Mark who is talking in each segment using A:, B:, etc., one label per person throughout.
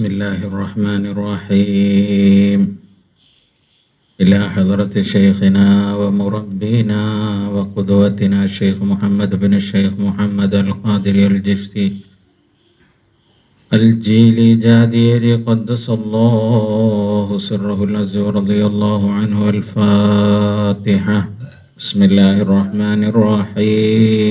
A: بسم الله الرحمن الرحيم إلى حضرة شيخنا ومربينا وقدوتنا الشيخ محمد بن الشيخ محمد القادر الجشتي الجيلي جاديري قدس الله سره العز ورضي الله عنه الفاتحة بسم الله الرحمن الرحيم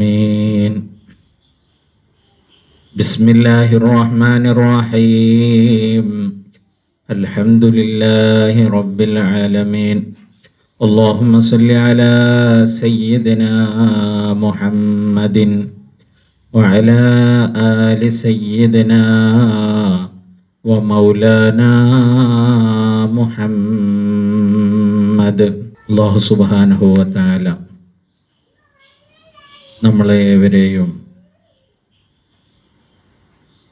A: العالمين بسم الله الرحمن الرحيم. الحمد لله رب العالمين. اللهم صل على سيدنا محمد وعلى آل سيدنا ومولانا محمد. الله سبحانه وتعالى. നമ്മളെ ഏവരെയും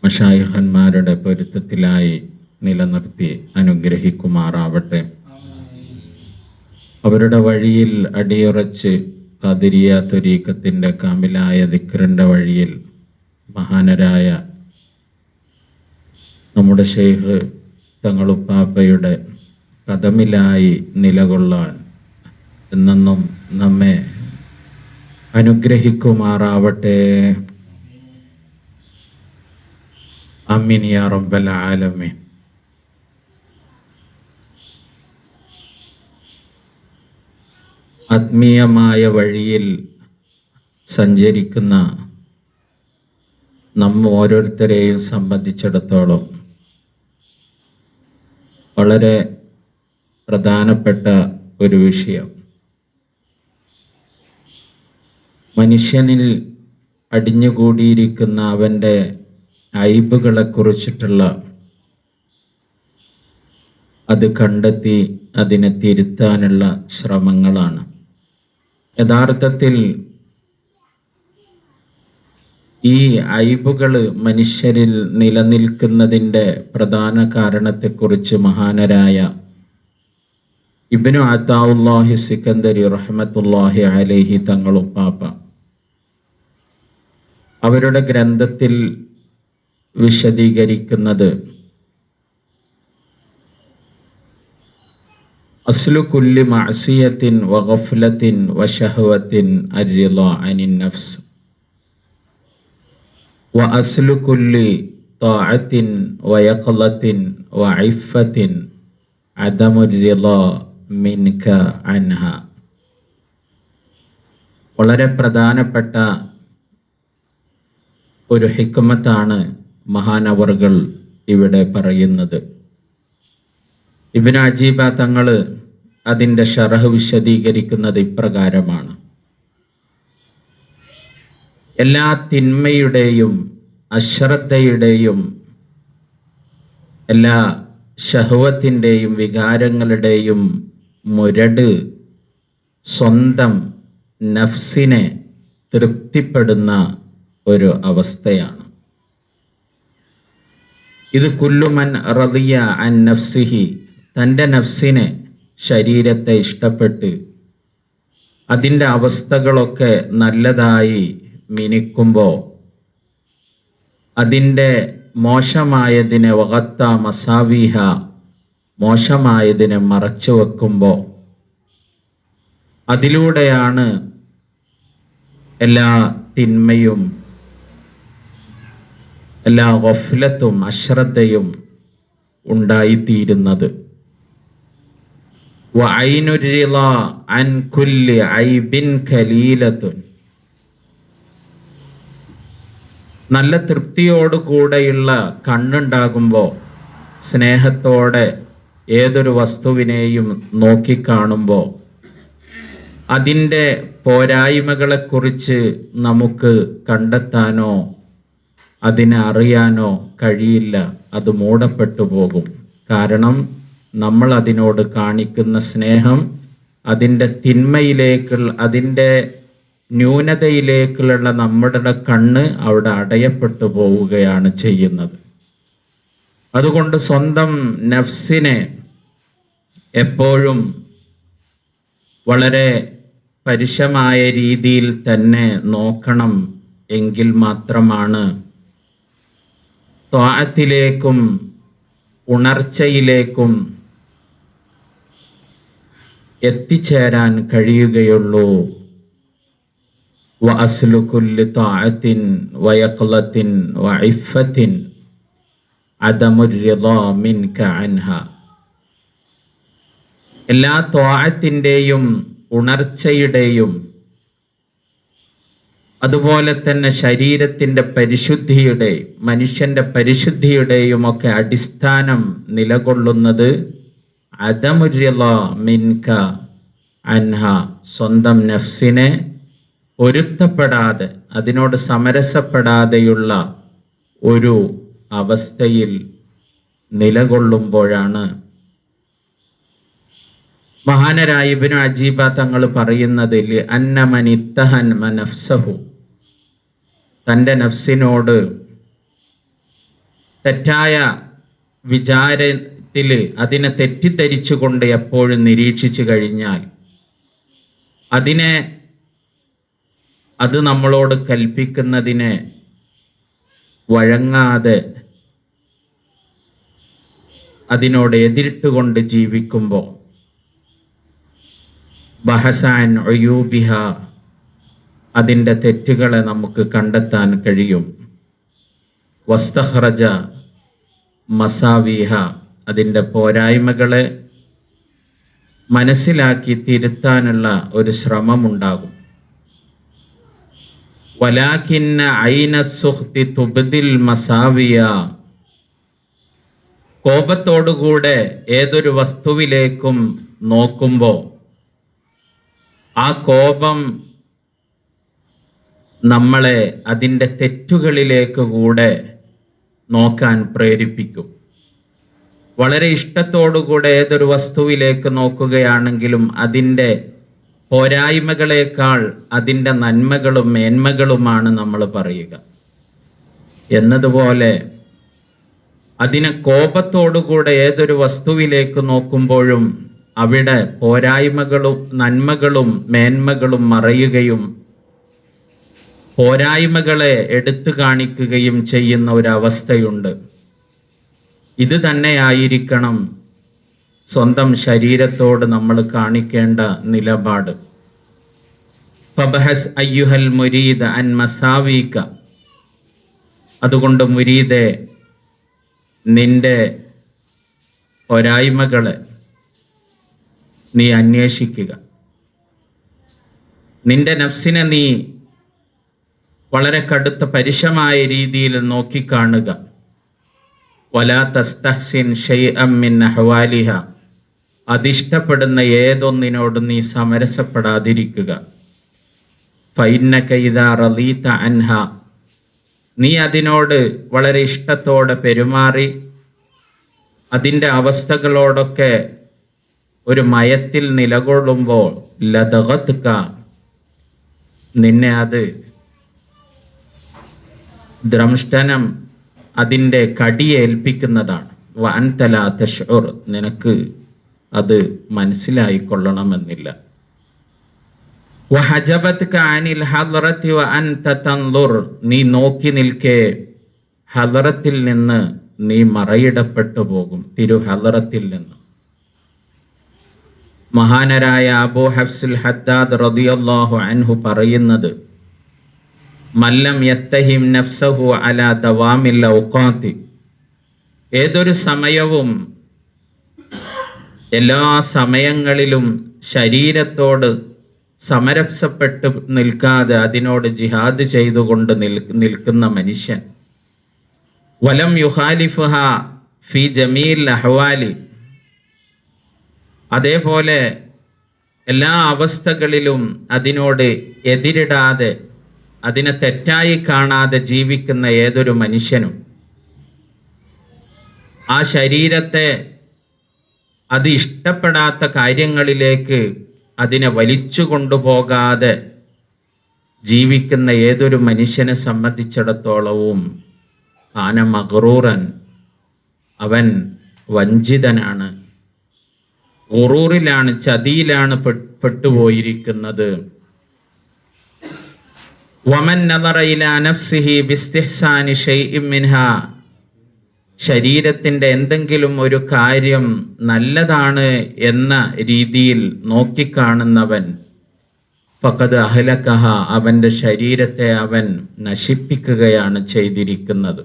A: മഷായിഹന്മാരുടെ പൊരുത്തത്തിലായി നിലനിർത്തി അനുഗ്രഹിക്കുമാറാവട്ടെ. അവരുടെ വഴിയിൽ അടിയുറച്ച് കതിരിയ ത്വരീക്കത്തിന്റെ കാമിലായ ദിക്റിന്റെ വഴിയിൽ മഹാനരായ നമ്മുടെ ഷെയ്ഖ് തങ്ങളുപ്പാപ്പയുടെ കഥമിലായി നിലകൊള്ളാൻ എന്നെന്നും നമ്മെ അനുഗ്രഹിക്കുമാറാവട്ടെ. അമ്മിൻ യാ റബ്ബൽ ആലമീൻ. ആത്മീയമായ വഴിയിൽ സഞ്ചരിക്കുന്ന നമ്മ ഓരോരുത്തരെയും സംബന്ധിച്ചിടത്തോളം വളരെ പ്രധാനപ്പെട്ട ഒരു വിഷയം. മനുഷ്യനിൽ അടിഞ്ഞുകൂടിയിരിക്കുന്ന അവന്റെ അയിബുകളെ കുറിച്ചിട്ടുള്ള അത് കണ്ടെത്തി അതിനെ തിരുത്താനുള്ള ശ്രമങ്ങളാണ്. യഥാർത്ഥത്തിൽ ഈ അയിബുകൾ മനുഷ്യരിൽ നിലനിൽക്കുന്നതിന്റെ പ്രധാന കാരണത്തെക്കുറിച്ച് മഹാനരായ ഇബിനു അത്താവുല്ലാഹി സിക്കന്ദരി റഹമത്തുല്ലാഹി അലേഹി തങ്ങളും തങ്ങളുപ്പാപ്പ അവരുടെ ഗ്രന്ഥത്തിൽ വിശദീകരിക്കുന്നത് അസ്ലു കുല്ലി മഅസിയത്തിൻ വഗഫ്ലത്തിൻ വശഹവത്തിൻ അരിള അനിൻ നഫ്സ് وأصل كل طاعة ويقظة وعفة عدم الرضا منك عنها വളരെ പ്രധാനപ്പെട്ട ഒരു ഹിക്മത്താണ് മഹാനവറുകൾ ഇവിടെ പറയുന്നത്. ഇബിനാജീബ അജീബ അതിന്റെ ഷറഹ് വിശദീകരിക്കുന്നത് ഇപ്രകാരമാണ്. എല്ലാ തിന്മയുടെയും അശ്രദ്ധയുടെയും എല്ലാ ഷഹവത്തിന്റെയും വികാരങ്ങളുടെയും മുരട് സ്വന്തം നഫ്സിനെ തൃപ്തിപ്പെടുന്ന ഒരു അവസ്ഥയാണ്. ഇത് കുല്ലുമൻ റദിയ അൻ നഫ്സിഹി തന്റെ നഫ്സിനെ ശരീരത്തെ ഇഷ്ടപ്പെട്ട് അതിന്റെ അവസ്ഥകളൊക്കെ നല്ലതായി മിനിക്കുമ്പോൾ അതിന്റെ മോശമായതിനെ വകത്ത മസാവിഹ മോശമായതിനെ മറച്ചു വെക്കുമ്പോൾ അതിലൂടെയാണ് എല്ലാ തിന്മയും എല്ലാ ഗഫ്ലത്തും അശ്രദ്ധയും ഉണ്ടായിത്തീരുന്നത്. നല്ല തൃപ്തിയോടുകൂടെയുള്ള കണ്ണുണ്ടാകുമ്പോൾ സ്നേഹത്തോടെ ഏതൊരു വസ്തുവിനെയും നോക്കിക്കാണുമ്പോൾ അതിന്റെ പോരായ്മകളെക്കുറിച്ച് നമുക്ക് കണ്ടെത്താനോ അതിനെ അറിയാനോ കഴിയില്ല അത് മൂടപ്പെട്ടു പോകും. കാരണം നമ്മൾ അതിനോട് കാണിക്കുന്ന സ്നേഹം അതിന്റെ തിന്മയിലേക്കുള്ള അതിന്റെ ന്യൂനതയിലേക്കുള്ള നമ്മുടെ കണ്ണ് അവിടെ അടയപ്പെട്ടു പോവുകയാണ് ചെയ്യുന്നത്. അതുകൊണ്ട് സ്വന്തം നഫ്സിനെ എപ്പോഴും വളരെ പരുഷമായ രീതിയിൽ തന്നെ നോക്കണം എങ്കിൽ മാത്രമാണ് ത്വാഅത്തിലേക്കും ഉണർച്ചയിലേക്കും എത്തിച്ചേരാൻ കഴിയുകയുള്ളൂ. വഅസ്ലുക്കുല്ലി താഅത്തിൻ വയക്ലത്തിൻ വഇഫത്തിൻ അദമുരിദാ മിൻക അൻഹ. എല്ലാ ത്വാഅത്തിന്റെയും ഉണർച്ചയുടെയും അതുപോലെ തന്നെ ശരീരത്തിന്റെ പരിശുദ്ധിയുടെ മനുഷ്യന്റെ പരിശുദ്ധിയുടെയും ഒക്കെ അടിസ്ഥാനം നിലകൊള്ളുന്നത് അതമുര്യല മിൻക അൻഹ സ്വന്തം നഫ്സിനെ പൊരുത്തപ്പെടാതെ അതിനോട് സമരസപ്പെടാതെയുള്ള ഒരു അവസ്ഥയിൽ നിലകൊള്ളുമ്പോഴാണ്. മഹാനരായ ഇബ്നു അജീബ തങ്ങൾ പറയുന്നതിൽ അന്നമനിത്തഹൻ മനഫ്സഹു തന്റെ നഫ്സിനോട് തെറ്റായ വിചാരത്തിൽ അതിനെ തെറ്റിദ്ധരിച്ചുകൊണ്ട് എപ്പോഴും നിരീക്ഷിച്ചു കഴിഞ്ഞാൽ അതിനെ അത് നമ്മളോട് കൽപ്പിക്കുന്നതിനെ വഴങ്ങാതെ അതിനോട് എതിരിട്ടുകൊണ്ട് ജീവിക്കുമ്പോൾ ബഹസാൻ ഒയൂബിഹ അതിന്റെ തെറ്റുകളെ നമുക്ക് കണ്ടെത്താൻ കഴിയും. വസ്തഹ്റജ മസാവീഹ അതിന്റെ പോരായ്മകളെ മനസ്സിലാക്കി തിരുത്താനുള്ള ഒരു ശ്രമമുണ്ടാകും. വലാഖിന്ന ഐന സുഹ്തി തുബദിൽ മസാവിയ കോപത്തോടുകൂടെ ഏതൊരു വസ്തുവിലേക്കും നോക്കുമ്പോൾ ആ കോപം നമ്മളെ അതിന്റെ തെറ്റുകളിലേക്ക് കൂടെ നോക്കാൻ പ്രേരിപ്പിക്കും. വളരെ ഇഷ്ടത്തോടുകൂടെ ഏതൊരു വസ്തുവിലേക്ക് നോക്കുകയാണെങ്കിലും അതിന്റെ പോരായ്മകളേക്കാൾ അതിന്റെ നന്മകളും മേന്മകളുമാണ് നമ്മൾ പറയുക. എന്നതുപോലെ അതിനെ കോപത്തോടുകൂടെ ഏതൊരു വസ്തുവിലേക്ക് നോക്കുമ്പോഴും അവിടെ പോരായ്മകളും നന്മകളും മേന്മകളും മറയുകയും പോരായ്മകളെ എടുത്തു കാണിക്കുകയും ചെയ്യുന്ന ഒരവസ്ഥയുണ്ട്. ഇത് തന്നെയായിരിക്കണം സ്വന്തം ശരീരത്തോട് നമ്മൾ കാണിക്കേണ്ട നിലപാട്. ഫബഹസ് അയ്യുഹൽ മുരീദ് അൻ മസാവീക്ക അതുകൊണ്ട് മുരീദെ നിന്റെ പോരായ്മകളെ നീ അന്വേഷിക്കുക. നിന്റെ നഫ്സിനെ നീ വളരെ കടുത്ത പരുഷമായ രീതിയിൽ നോക്കിക്കാണുക. വലാ അതിഷ്ടപ്പെടുന്ന ഏതൊന്നിനോടും നീ സമരസപ്പെടാതിരിക്കുക. ഫൈന്ന അൻഹ. നീ അതിനോട് വളരെ ഇഷ്ടത്തോടെ പെരുമാറി അതിന്റെ അവസ്ഥകളോടൊക്കെ ഒരു മയത്തിൽ നിലകൊള്ളുമ്പോൾ ലതകത്തുക നിന്നെ അത് ദ്രംഷ്ടനം അതിന്റെ കടിയേൽപ്പിക്കുന്നതാണ്. വാൻതല തഷുർ നിനക്ക് അത് മനസ്സിലായിക്കൊള്ളണമെന്നില്ല. വഹജബത്ക അനിൽ ഹദ്റത്തി വ അൻത തൻദുർ നീ നോക്കി നിൽക്കെ ഹലറത്തിൽ നിന്ന് നീ മറയിടപ്പെട്ടു പോകും തിരു ഹലറത്തിൽ നിന്ന്. മഹാനരായ അബു ഹഫ്സുൽ ഹദ്ദാദ് റളിയല്ലാഹു അൻഹു പറയുന്നത് മല്ലം യത്തഹിം നഫ്സഹു അല ദവാമിൽ ഔഖാത്തി ഏതൊരു സമയവും എല്ലാ സമയങ്ങളിലും ശരീരത്തോട് സമരസപ്പെട്ട് നിൽക്കാതെ അതിനോട് ജിഹാദ് ചെയ്തുകൊണ്ട് നിൽ നിൽക്കുന്ന മനുഷ്യൻ. വലം യുഹാലിഫുഹ ഫി ജമീൽ അഹ്വാലി. അതേപോലെ എല്ലാ അവസ്ഥകളിലും അതിനോട് എതിരിടാതെ അതിനെ തെറ്റായി കാണാതെ ജീവിക്കുന്ന ഏതൊരു മനുഷ്യനും ആ ശരീരത്തെ അത് ഇഷ്ടപ്പെടാത്ത കാര്യങ്ങളിലേക്ക് അതിനെ വലിച്ചു കൊണ്ടുപോകാതെ ജീവിക്കുന്ന ഏതൊരു മനുഷ്യനെ സംബന്ധിച്ചിടത്തോളവും ആന മകറൂറൻ അവൻ വഞ്ചിതനാണ്. ഗുറൂറിലാണ് ചതിയിലാണ് പെട്ടുപോയിരിക്കുന്നത്. നഫ്സിഹി ബിസ്തിഹ്സാനി ശരീരത്തിന്റെ എന്തെങ്കിലും ഒരു കാര്യം നല്ലതാണ് എന്ന രീതിയിൽ നോക്കിക്കാണുന്നവൻ പക്കത് അഹ്ലക്കഹ അവന്റെ ശരീരത്തെ അവൻ നശിപ്പിക്കുകയാണ് ചെയ്തിരിക്കുന്നത്.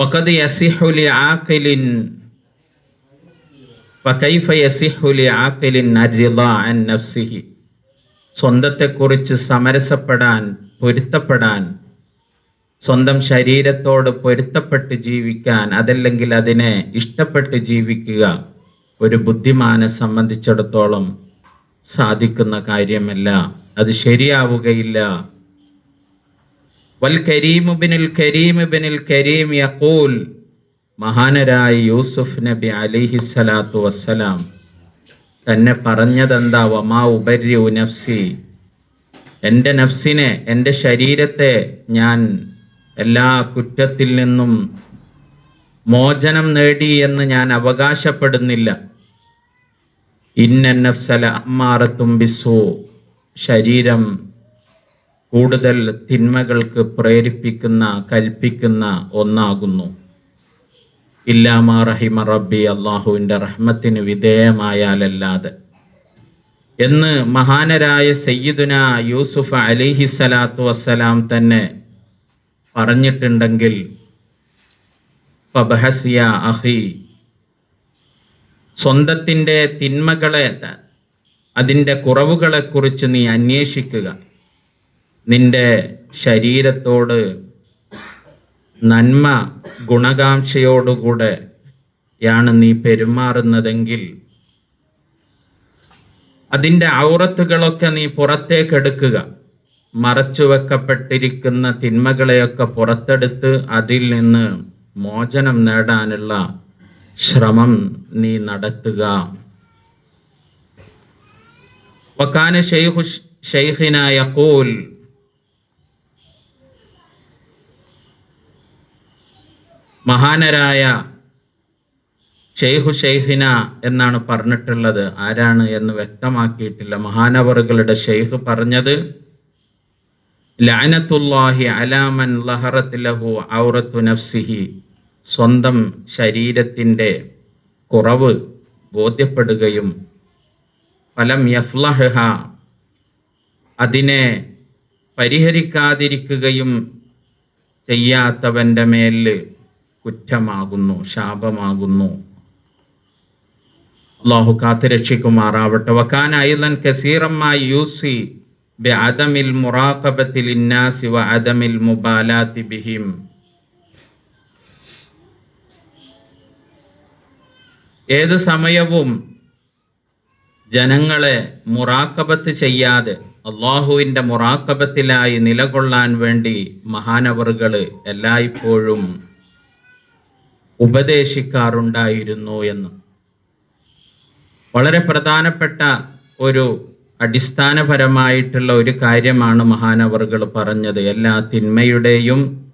A: പക്കത് യസിഹുലി ലിആഖിലിൻ സ്വന്തത്തെക്കുറിച്ച് സമരസപ്പെടാൻ പൊരുത്തപ്പെടാൻ സ്വന്തം ശരീരത്തോട് പൊരുത്തപ്പെട്ട് ജീവിക്കാൻ അതല്ലെങ്കിൽ അതിനെ ഇഷ്ടപ്പെട്ട് ജീവിക്കുക ഒരു ബുദ്ധിമാനെ സംബന്ധിച്ചിടത്തോളം സാധിക്കുന്ന കാര്യമല്ല. അത് ശരിയാവുകയില്ല. വൽ കരീമുബിനിൽ കരീമുബിനിൽ കരീം യഖൂൽ മഹാനരായ യൂസുഫ് നബി അലിഹി സ്വലാത്തു വസ്സലാം തന്നെ പറഞ്ഞതെന്താ? വമാ ഉപരി നഫ്സി. എന്റെ നഫ്സിനെ എന്റെ ശരീരത്തെ ഞാൻ എല്ലാ കുറ്റത്തിൽ നിന്നും മോചനം നേടി എന്ന് ഞാൻ അവകാശപ്പെടുന്നില്ല. ഇന്ന നഫ്സല അമ്മാറത്തും ബിസു ശരീരം കൂടുതൽ തിന്മകൾക്ക് പ്രേരിപ്പിക്കുന്ന കൽപ്പിക്കുന്ന ഒന്നാകുന്നു. ഇല്ലാമാ റബ്ബി അള്ളാഹുവിന്റെ റഹ്മത്തിന് വിധേയമായാലല്ലാതെ. എന്ന് മഹാനരായ സയ്യിദുന യൂസുഫ് അലിഹി സ്വലാത്തു വസ്സലാം തന്നെ പറഞ്ഞിട്ടുണ്ടെങ്കിൽ ഫബഹസിയ അഹി സ്വന്തത്തിന്റെ തിന്മകളെ അതിന്റെ കുറവുകളെക്കുറിച്ച് നീ അന്വേഷിക്കുക. നിന്റെ ശരീരത്തോട് നന്മ ഗുണകാംക്ഷയോടുകൂടെ യാണ് നീ പെരുമാറുന്നതെങ്കിൽ അതിന്റെ ഔറത്തുകളൊക്കെ നീ പുറത്തേക്കെടുക്കുക. മറച്ചു വെക്കപ്പെട്ടിരിക്കുന്ന തിന്മകളെയൊക്കെ പുറത്തെടുത്ത് അതിൽ നിന്ന് മോചനം നേടാനുള്ള ശ്രമം നീ നടത്തുക. വക്കാന ഷെയ്ഖു ഷെയ്ഖിന യഖൂൽ മഹാനരായ ഷെയ്ഖു ഷെയ്ഖിന എന്നാണ് പറഞ്ഞിട്ടുള്ളത്. ആരാണ് എന്ന് വ്യക്തമാക്കിയിട്ടില്ല. മഹാനവറുകളുടെ ഷെയ്ഖ് പറഞ്ഞത് ലാനത്തുല്ലാഹി അലാമൻ ലഹറത്തിലഹു ഔറത്തു നഫ്സിഹി. സ്വന്തം ശരീരത്തിന്റെ കുറവ് ബോധ്യപ്പെടുകയും ഫലം യഫ്ലഹ അതിനെ പരിഹരിക്കാതിരിക്കുകയും ചെയ്യാത്തവന്റെ മേൽ കുറ്റമാകുന്നു ശാപമാകുന്നു. അള്ളാഹു കാത്തുരക്ഷിക്കുമാറാവട്ടെ വക്കാൻ അയലൻ യൂസി ബിഹിം. ഏത് സമയവും ജനങ്ങളെ മുറാക്കബത്ത് ചെയ്യാതെ അള്ളാഹുവിന്റെ മുറാക്കബത്തിലായി നിലകൊള്ളാൻ വേണ്ടി മഹാനവറുകൾ എല്ലായ്പ്പോഴും ഉപദേശിക്കാറുണ്ടായിരുന്നു എന്ന്. വളരെ പ്രധാനപ്പെട്ട ഒരു അടിസ്ഥാനപരമായിട്ടുള്ള ഒരു കാര്യമാണ് മഹാനവറുകൾ പറഞ്ഞത്. എല്ലാ തിന്മയുടെയും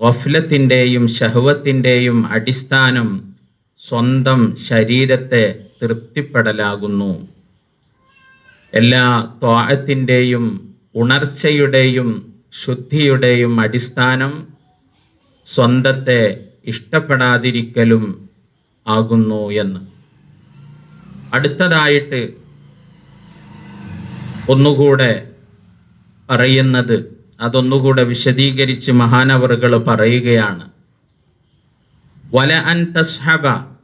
A: വഫ്ലത്തിന്റെയും ഷഹവത്തിന്റെയും അടിസ്ഥാനം സ്വന്തം ശരീരത്തെ തൃപ്തിപ്പെടലാകുന്നു. എല്ലാ ത്വാഴത്തിന്റെയും ഉണർച്ചയുടെയും ശുദ്ധിയുടെയും അടിസ്ഥാനം സ്വന്തത്തെ ഇഷ്ടപ്പെടാതിരിക്കലും ആകുന്നു എന്ന്. അടുത്തതായിട്ട് ഒന്നുകൂടെ പറയുന്നത് അതൊന്നുകൂടെ വിശദീകരിച്ച് മഹാനവറുകൾ പറയുകയാണ്. വല അൻ തസ്ഹബ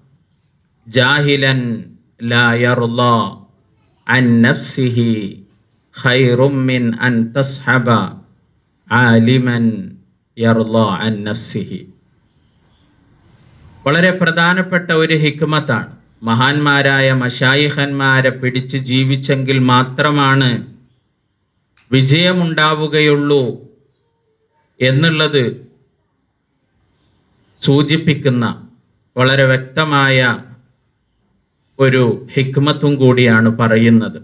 A: ജാഹിലൻ ലാ യർളാ അൻ നഫ്സിഹി ഖൈറും മിൻ അൻ തസ്ഹബ ആലിമൻ യറുള്ള അൻ നഫ്സിഹി. വളരെ പ്രധാനപ്പെട്ട ഒരു ഹിക്മത്താണ്. മഹാന്മാരായ മഷായിഹന്മാരെ പിടിച്ച് ജീവിച്ചെങ്കിൽ മാത്രമാണ് വിജയമുണ്ടാവുകയുള്ളൂ എന്നുള്ളത് സൂചിപ്പിക്കുന്ന വളരെ വ്യക്തമായ ഒരു ഹിക്മത്തും കൂടിയാണ് പറയുന്നത്.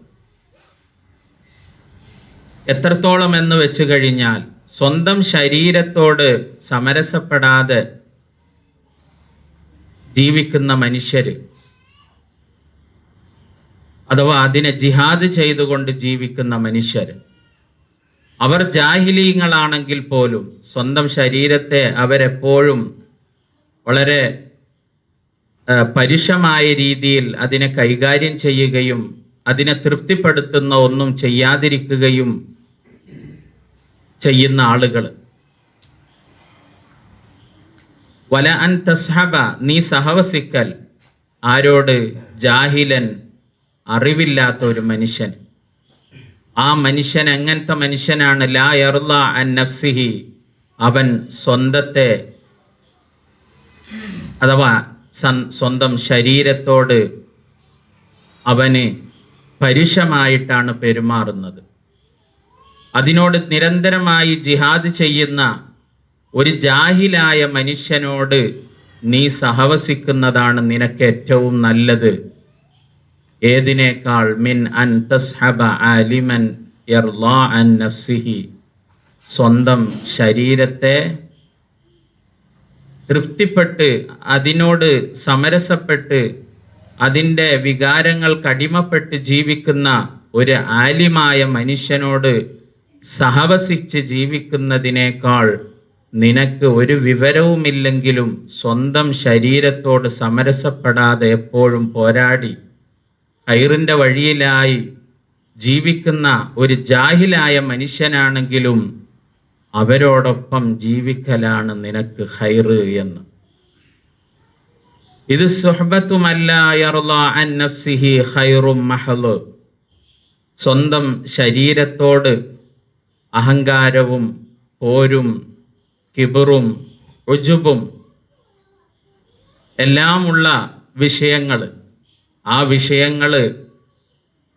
A: എത്രത്തോളം എന്ന് വെച്ച് കഴിഞ്ഞാൽ സ്വന്തം ശരീരത്തോട് സമരസപ്പെടാതെ ജീവിക്കുന്ന മനുഷ്യർ അഥവാ അതിനെ ജിഹാദ് ചെയ്തുകൊണ്ട് ജീവിക്കുന്ന മനുഷ്യർ അവർ ജാഹിലീങ്ങളാണെങ്കിൽ പോലും സ്വന്തം ശരീരത്തെ അവരെപ്പോഴും വളരെ പരുഷമായ രീതിയിൽ അതിനെ കൈകാര്യം ചെയ്യുകയും അതിനെ തൃപ്തിപ്പെടുത്തുന്ന ഒന്നും ചെയ്യാതിരിക്കുകയും ചെയ്യുന്ന ആളുകൾ വല അൻ തസ്ഹബ നീ സഹവസിക്കൽ. ആരോട് ജാഹിലൻ അറിവില്ലാത്ത ഒരു മനുഷ്യൻ. ആ മനുഷ്യൻ എങ്ങനത്തെ മനുഷ്യനാണ്? ലാ എർല അൻ നഫ്സിഹി. അവൻ സ്വന്തത്തെ അഥവാ സ്വന്തം ശരീരത്തോട് അവന് പരുഷമായിട്ടാണ് പെരുമാറുന്നത്. അതിനോട് നിരന്തരമായി ജിഹാദ് ചെയ്യുന്ന ഒരു ജാഹിലായ മനുഷ്യനോട് നീ സഹവസിക്കുന്നതാണ് നിനക്ക് ഏറ്റവും നല്ലത്. ഏതിനേക്കാൾ? മിൻ അൻ തസ്ഹബ യർലാ അൻ നഫ്സിഹി. സ്വന്തം ശരീരത്തെ തൃപ്തിപ്പെട്ട് അതിനോട് സമരസപ്പെട്ട് അതിന്റെ വികാരങ്ങൾ കടിമപ്പെട്ട് ജീവിക്കുന്ന ഒരു ആലിമായ മനുഷ്യനോട് സഹവസിച്ച് ജീവിക്കുന്നതിനേക്കാൾ നിനക്ക് ഒരു വിവരവുമില്ലെങ്കിലും സ്വന്തം ശരീരത്തോട് സമരസപ്പെടാതെ എപ്പോഴും പോരാടി. ഹൈറിന്റെ വഴിയിലായി ജീവിക്കുന്ന ഒരു ജാഹിലായ മനുഷ്യനാണെങ്കിലും അവരോടൊപ്പം ജീവിക്കലാണ് നിനക്ക് ഹൈറ് എന്ന്. ഇത് സുഹബത്തുമല്ല സ്വന്തം ശരീരത്തോട് അഹങ്കാരവും പോരും കിബറും ഉജുബും എല്ലാമുള്ള വിഷയങ്ങൾ ആ വിഷയങ്ങൾ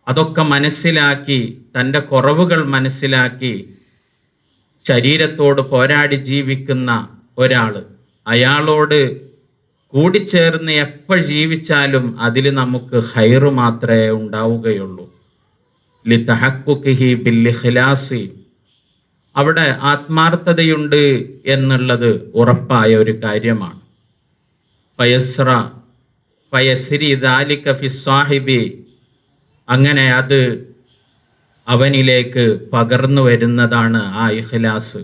A: അതൊക്കെ മനസ്സിലാക്കി തന്റെ കുറവുകൾ മനസ്സിലാക്കി ശരീരത്തോട് പോരാടി ജീവിക്കുന്ന ഒരാൾ അയാളോട് കൂടിച്ചേർന്ന് എപ്പോൾ ജീവിച്ചാലും അതിൽ നമുക്ക് ഹൈറ് മാത്രമേ ഉണ്ടാവുകയുള്ളൂ. ലിത്തഹക്കുഹി ബില്ലിഖിലാസി. അവിടെ ആത്മാർത്ഥതയുണ്ട് എന്നുള്ളത് ഉറപ്പായ ഒരു കാര്യമാണ്. ഫയസ്ര ഫയസിരി ദാലിക ഫിസ്വാഹിബി അങ്ങനെ അത് അവനിലേക്ക് പകർന്നു വരുന്നതാണ് ആ ഇഖ്ലാസ്.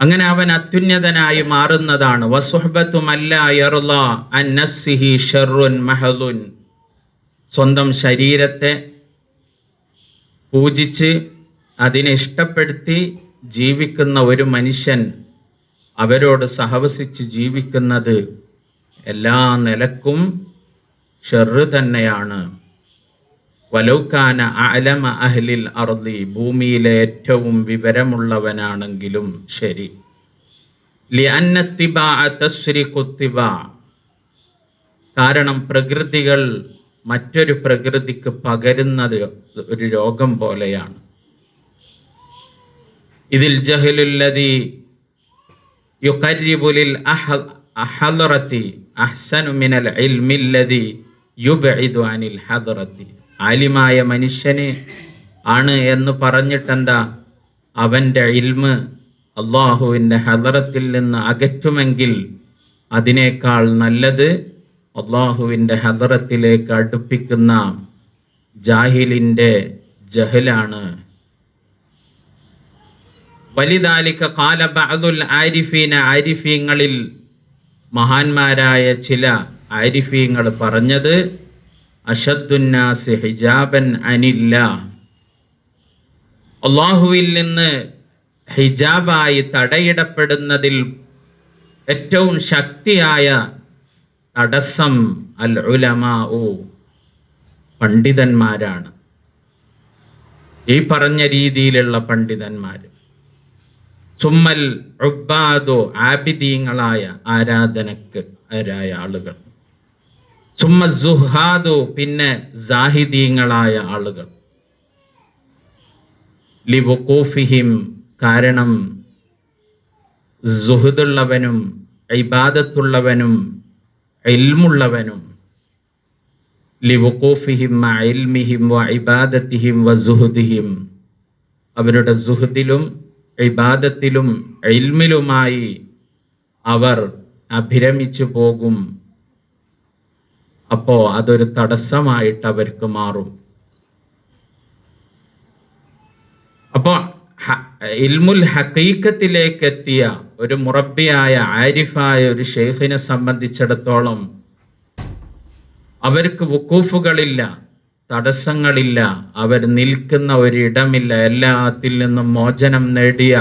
A: അങ്ങനെ അവൻ അത്യുന്നതനായി മാറുന്നതാണ്. സ്വന്തം ശരീരത്തെ പൂജിച്ച് അതിനെ ഇഷ്ടപ്പെടുത്തി ജീവിക്കുന്ന ഒരു മനുഷ്യൻ അവരോട് സഹവസിച്ച് ജീവിക്കുന്നത് എല്ലാ നിലക്കും ഷെറ് തന്നെയാണ്. വലൗക്കാന അലമ അഹ്ലിൽ അർദി ഭൂമിയിലെ ഏറ്റവും വിവരമുള്ളവനാണെങ്കിലും ശരി. കാരണം പ്രകൃതികൾ മറ്റൊരു പ്രകൃതിക്ക് പകരുന്നത് ഒരു രോഗം പോലെയാണ്. ഇതിൽ ജഹലുല്ലതി യുഖരിബുലിൽ അഹദറത്തി അഹ്സനു മിനൽ ഇൽമില്ലതി യുബഇദു അനിൽ ഹദറത്തി. ആലിമായ മനുഷ്യനെ ആണ് എന്ന് പറഞ്ഞിട്ടെന്താ? അവന്റെ ഇൽമ് അള്ളാഹുവിന്റെ ഹദറത്തിൽ നിന്ന് അകറ്റുമെങ്കിൽ അതിനേക്കാൾ നല്ലത് അള്ളാഹുവിന്റെ ഹദറത്തിലേക്ക് അടുപ്പിക്കുന്ന ജാഹിലിന്റെ ജഹലാണ്. വലിതാലിക്ക കാല ബഅദുൽ ആരിഫീന ആരിഫീങ്ങളിൽ മഹാന്മാരായ ചില ആരിഫീങ്ങൾ പറഞ്ഞത് അഷദ്ദുന്നാസ് ഹിജാബൻ അനില്ല. അള്ളാഹുവിൽ നിന്ന് ഹിജാബായി തടയിടപ്പെടുന്നതിൽ ഏറ്റവും ശക്തിയായ തടസ്സം അൽ ഉലമാ പണ്ഡിതന്മാരാണ്. ഈ പറഞ്ഞ രീതിയിലുള്ള പണ്ഡിതന്മാർ സുമ്മൽ ഉബ്ബാദോ ആബിദീങ്ങളായ ആരാധനക്ക് ആരായ ആളുകൾ. സുമ്മ സുഹാദു പിന്നെ സാഹിദീങ്ങളായ ആളുകൾ. ലിവുക്കൂഫിഹിം കാരണം സുഹൃദുള്ളവനും ഇബാദത്തുള്ളവനും ഇൽമുള്ളവനും ലിവുക്കോഫിഹിം ഇൽമിഹിം വ ഇബാദത്തിഹിം വ അവരുടെ സുഹൃത്തിലും ഇബാദത്തിലും എൽമിലുമായി അവർ അഭിരമിച്ചു പോകും. അപ്പോ അതൊരു തടസ്സമായിട്ട് അവർക്ക് മാറും. അപ്പോ ഇൽമുൽ ഹക്കീക്കത്തിലേക്ക് എത്തിയ ഒരു മുറബിയായ ആരിഫായ ഒരു ഷെയ്ഖിനെ സംബന്ധിച്ചിടത്തോളം അവർക്ക് വുക്കൂഫുകളില്ല തടസ്സങ്ങളില്ല അവർ നിൽക്കുന്ന ഒരിടമില്ല എല്ലാത്തിൽ നിന്നും മോചനം നേടിയ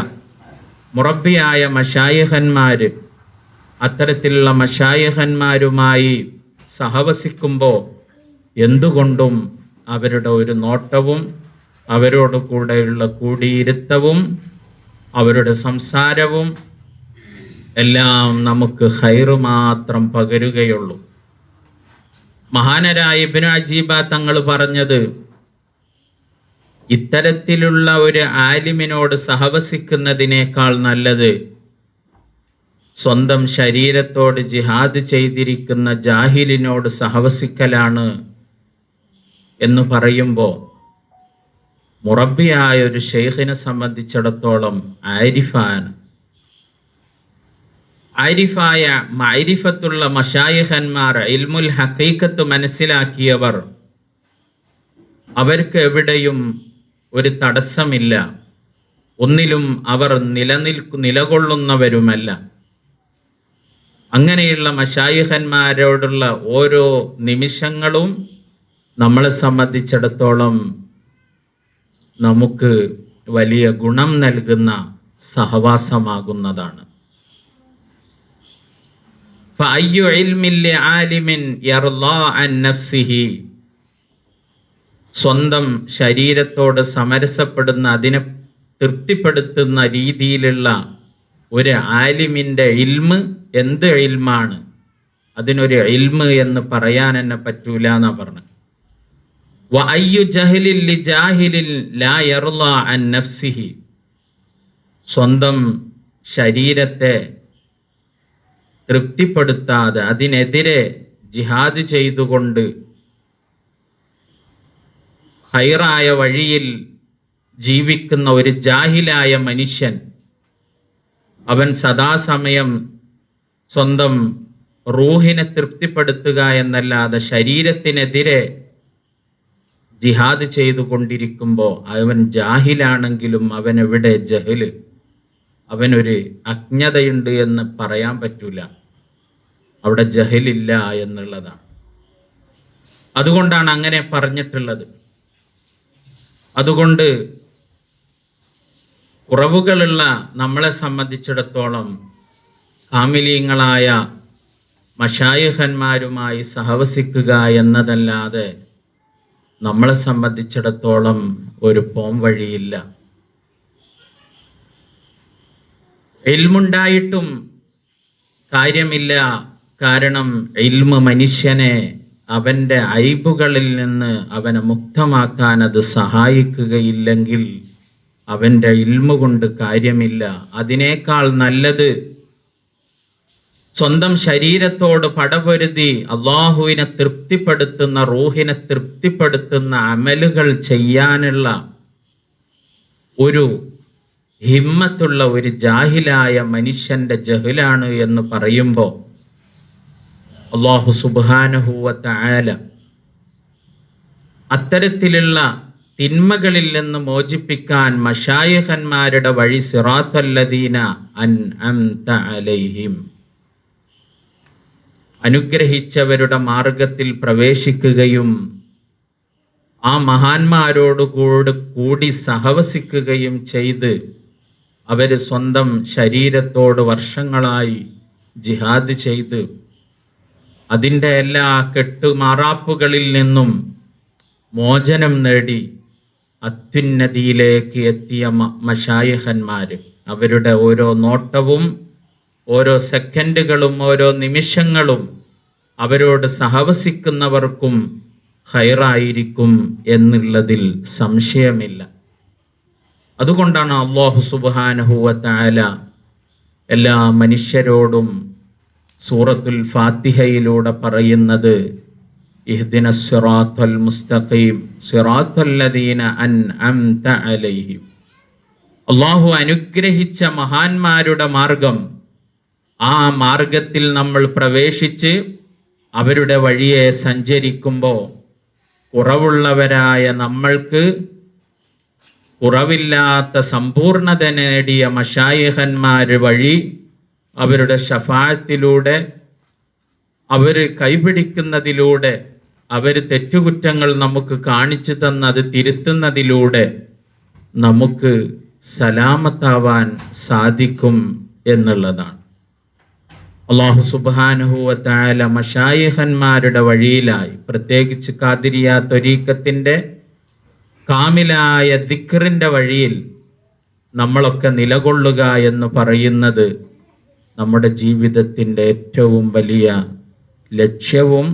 A: മുറബിയായ മഷായഹന്മാര് അത്തരത്തിലുള്ള മഷായഹന്മാരുമായി സഹവസിക്കുമ്പോൾ എന്തുകൊണ്ടും അവരുടെ ഒരു നോട്ടവും അവരോട് കൂടെയുള്ള കൂടിയിരുത്തവും അവരുടെ സംസാരവും എല്ലാം നമുക്ക് ഹൈറ് മാത്രം പകരുകയുള്ളൂ. മഹാനരായ ഇബ്നു അജീബ തങ്ങൾ പറഞ്ഞത് ഇത്തരത്തിലുള്ള ഒരു ആലിമിനോട് സഹവസിക്കുന്നതിനേക്കാൾ നല്ലത് സ്വന്തം ശരീരത്തോട് ജിഹാദ് ചെയ്തിരിക്കുന്ന ജാഹിലിനോട് സഹവസിക്കലാണ് എന്ന് പറയുമ്പോൾ മുറബിയായ ഒരു ഷെയ്ഖിനെ സംബന്ധിച്ചിടത്തോളം ആരിഫാൻ ആരിഫായ മൈരിഫത്തുള്ള മഷായിഹന്മാർ ഇൽമുൽ ഹക്കീക്കത്ത് മനസ്സിലാക്കിയവർ അവർക്ക് എവിടെയും ഒരു തടസ്സമില്ല. ഒന്നിലും അവർ നിലനിൽക്കു നിലകൊള്ളുന്നവരുമല്ല. അങ്ങനെയുള്ള മഷായിഹന്മാരോടുള്ള ഓരോ നിമിഷങ്ങളും നമ്മളെ സംബന്ധിച്ചിടത്തോളം നമുക്ക് വലിയ ഗുണം നൽകുന്ന സഹവാസമാകുന്നതാണ്. സ്വന്തം ശരീരത്തോട് സമരസപ്പെടുന്ന അതിനെ തൃപ്തിപ്പെടുത്തുന്ന രീതിയിലുള്ള ഒരു ആലിമിന്റെ ഇൽമ് എന്ത് ഇൽമാണ്? അതിനൊരു ഇൽമ് എന്ന് പറയാൻ എന്നെ പറ്റൂല എന്നാ പറഞ്ഞു സ്വന്തം ശരീരത്തെ തൃപ്തിപ്പെടുത്താതെ അതിനെതിരെ ജിഹാദ് ചെയ്തുകൊണ്ട് ഹൈറായ വഴിയിൽ ജീവിക്കുന്ന ഒരു ജാഹിലായ മനുഷ്യൻ അവൻ സദാസമയം സ്വന്തം റൂഹിനെ തൃപ്തിപ്പെടുത്തുക എന്നല്ലാതെ ശരീരത്തിനെതിരെ ജിഹാദ് ചെയ്തുകൊണ്ടിരിക്കുമ്പോൾ അവൻ ജാഹിലാണെങ്കിലും അവൻ എവിടെ ജഹൽ? അവനൊരു അജ്ഞതയുണ്ട് എന്ന് പറയാൻ പറ്റൂല. അവിടെ ജഹലില്ല എന്നുള്ളതാണ്. അതുകൊണ്ടാണ് അങ്ങനെ പറഞ്ഞിട്ടുള്ളത്. അതുകൊണ്ട് കുറവുകളുള്ള നമ്മളെ സംബന്ധിച്ചിടത്തോളം കാമിലീങ്ങളായ മഷായുഹന്മാരുമായി സഹവസിക്കുക എന്നതല്ലാതെ നമ്മളെ സംബന്ധിച്ചിടത്തോളം ഒരു പോം വഴിയില്ല. എൽമുണ്ടായിട്ടും കാര്യമില്ല. കാരണം ഇൽമ മനുഷ്യനെ അവന്റെ ഐബുകളിൽ നിന്ന് അവനെ മുക്തമാക്കാൻ അത് സഹായിക്കുകയില്ലെങ്കിൽ അവന്റെ ഇൽമ കൊണ്ട് കാര്യമില്ല. അതിനേക്കാൾ നല്ലത് സ്വന്തം ശരീരത്തോട് പടപൊരുതി അള്ളാഹുവിനെ തൃപ്തിപ്പെടുത്തുന്ന റൂഹിനെ തൃപ്തിപ്പെടുത്തുന്ന അമലുകൾ ചെയ്യാനുള്ള ഒരു ഹിമ്മത്തുള്ള ഒരു ജാഹിലായ മനുഷ്യന്റെ ജഹിലാണ് എന്ന് പറയുമ്പോൾ അള്ളാഹു സുബാനഹൂവത്തായാല അത്തരത്തിലുള്ള തിന്മകളിൽ നിന്ന് മോചിപ്പിക്കാൻ മഷായഹന്മാരുടെ വഴി സിറാത്തല്ലദീന അൻ അലൈഹിം. അനുഗ്രഹിച്ചവരുടെ മാർഗത്തിൽ പ്രവേശിക്കുകയും ആ മഹാന്മാരോടുകൂടെ കൂടി സഹവസിക്കുകയും ചെയ്ത് അവർ സ്വന്തം ശരീരത്തോട് വർഷങ്ങളായി ജിഹാദ് ചെയ്ത് അതിന്റെ എല്ലാ കെട്ടുമാറാപ്പുകളിൽ നിന്നും മോചനം നേടി അത്യുന്നതിയിലേക്ക് എത്തിയ മഷായിഹന്മാർ അവരുടെ ഓരോ നോട്ടവും ഓരോ സെക്കൻഡുകളും ഓരോ നിമിഷങ്ങളും അവരോട് സഹവസിക്കുന്നവർക്കും ഹൈറായിരിക്കും എന്നുള്ളതിൽ സംശയമില്ല. അതുകൊണ്ടാണ് അള്ളാഹു സുബാനഹുവത്തായ എല്ലാ മനുഷ്യരോടും സൂറത്തുൽ ഫാത്തിഹയിലൂടെ പറയുന്നത് മുസ്തഖീം അള്ളാഹു അനുഗ്രഹിച്ച മഹാന്മാരുടെ മാർഗം ആ മാർഗത്തിൽ നമ്മൾ പ്രവേശിച്ച് അവരുടെ വഴിയെ സഞ്ചരിക്കുമ്പോൾ കുറവുള്ളവരായ നമ്മൾക്ക് കുറവില്ലാത്ത സമ്പൂർണത നേടിയ മഷായഹന്മാർ വഴി അവരുടെ ഷഫായത്തിലൂടെ അവർ കൈപിടിക്കുന്നതിലൂടെ അവർ തെറ്റുകുറ്റങ്ങൾ നമുക്ക് കാണിച്ചു തന്ന് അത് തിരുത്തുന്നതിലൂടെ നമുക്ക് സലാമത്താവാൻ സാധിക്കും എന്നുള്ളതാണ്. അള്ളാഹു സുബാനുഹൂവത്തായ മഷായിഹന്മാരുടെ വഴിയിലായി പ്രത്യേകിച്ച് കാതിരിയ ത്വരീക്കത്തിന്റെ കാമിലായ ദിക്റിന്റെ വഴിയിൽ നമ്മളൊക്കെ നിലകൊള്ളുക എന്ന് പറയുന്നത് നമ്മുടെ ജീവിതത്തിന്റെ ഏറ്റവും വലിയ ലക്ഷ്യവും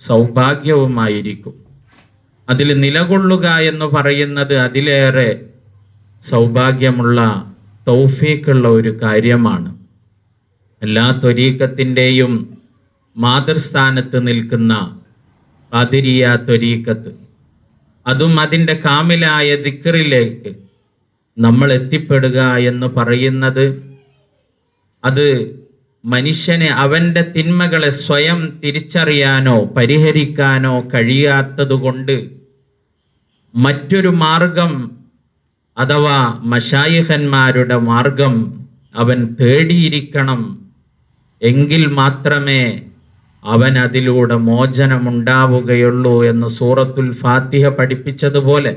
A: സൗഭാഗ്യവുമായിരിക്കും. അതിൽ നിലകൊള്ളുക എന്ന് പറയുന്നത് അതിലേറെ സൗഭാഗ്യമുള്ള തൗഫീക്കുള്ള ഒരു കാര്യമാണ്. എല്ലാ ത്വരീക്കത്തിന്റെയും മാതൃസ്ഥാനത്ത് നിൽക്കുന്ന പതിരിയ ത്വരീക്കത്ത് അതും അതിന്റെ കാമിലായ ദിക്കറിലേക്ക് നമ്മൾ എത്തിപ്പെടുക എന്ന് പറയുന്നത് അത് മനുഷ്യനെ അവന്റെ തിന്മകളെ സ്വയം തിരിച്ചറിയാനോ പരിഹരിക്കാനോ കഴിയാത്തതുകൊണ്ട് മറ്റൊരു മാർഗം അഥവാ മഷായിഹന്മാരുടെ മാർഗം അവൻ തേടിയിരിക്കണം എങ്കിൽ മാത്രമേ അവൻ അതിലൂടെ മോചനമുണ്ടാവുകയുള്ളൂ എന്ന് സൂറത്തുൽ ഫാത്തിഹ പഠിപ്പിച്ചതുപോലെ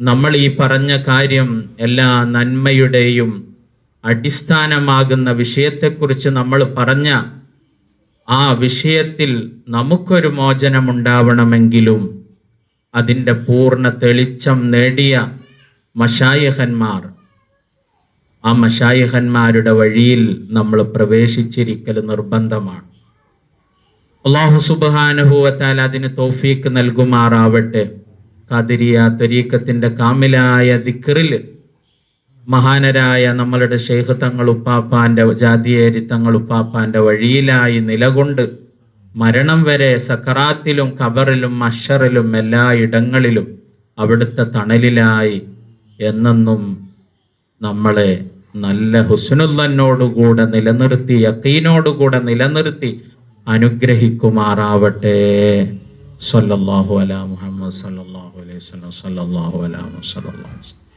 A: നമ്മൾ ഈ പറഞ്ഞ കാര്യം എല്ലാ നന്മയുടെയും അടിസ്ഥാനമാകുന്ന വിഷയത്തെക്കുറിച്ച് നമ്മൾ പറഞ്ഞ ആ വിഷയത്തിൽ നമുക്കൊരു മോചനമുണ്ടാവണമെങ്കിലും അതിന്റെ പൂർണ തെളിച്ചം നേടിയ മഷായഹന്മാർ. ആ മഷായഹന്മാരുടെ വഴിയിൽ നമ്മൾ പ്രവേശിച്ചിരിക്കൽ നിർബന്ധമാണ്. അള്ളാഹു സുബാനുഭൂവത്താൽ അതിന് തോഫീക്ക് നൽകുമാറാവട്ടെ. കാതിരിയ ത്വരീക്കത്തിന്റെ കാമിലായ ദിക്റിൽ മഹാനരായ നമ്മളുടെ ഷെയ്ഖ് തങ്ങൾ ഉപ്പാപ്പാന്റെ ജാതിയേരി തങ്ങൾ ഉപ്പാപ്പാന്റെ വഴിയിലായി നിലകൊണ്ട് മരണം വരെ സക്കറാത്തിലും ഖബറിലും അഷറിലും എല്ലാ ഇടങ്ങളിലും അവിടുത്തെ തണലിലായി എന്നെന്നും നമ്മളെ നല്ല ഹുസ്നുല്ലനോടുകൂടെ നിലനിർത്തി യക്കീനോടുകൂടെ നിലനിർത്തി അനുഗ്രഹിക്കുമാറാവട്ടെ. സല്ലല്ലാഹു അലാ മുഹമ്മദ് സല്ലല്ലാഹു അലൈഹി വസല്ലം. സല്ലല്ലാഹു അലാ അലൈഹി വസല്ലം.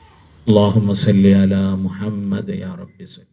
A: اللهم صل على محمد يا رب صل.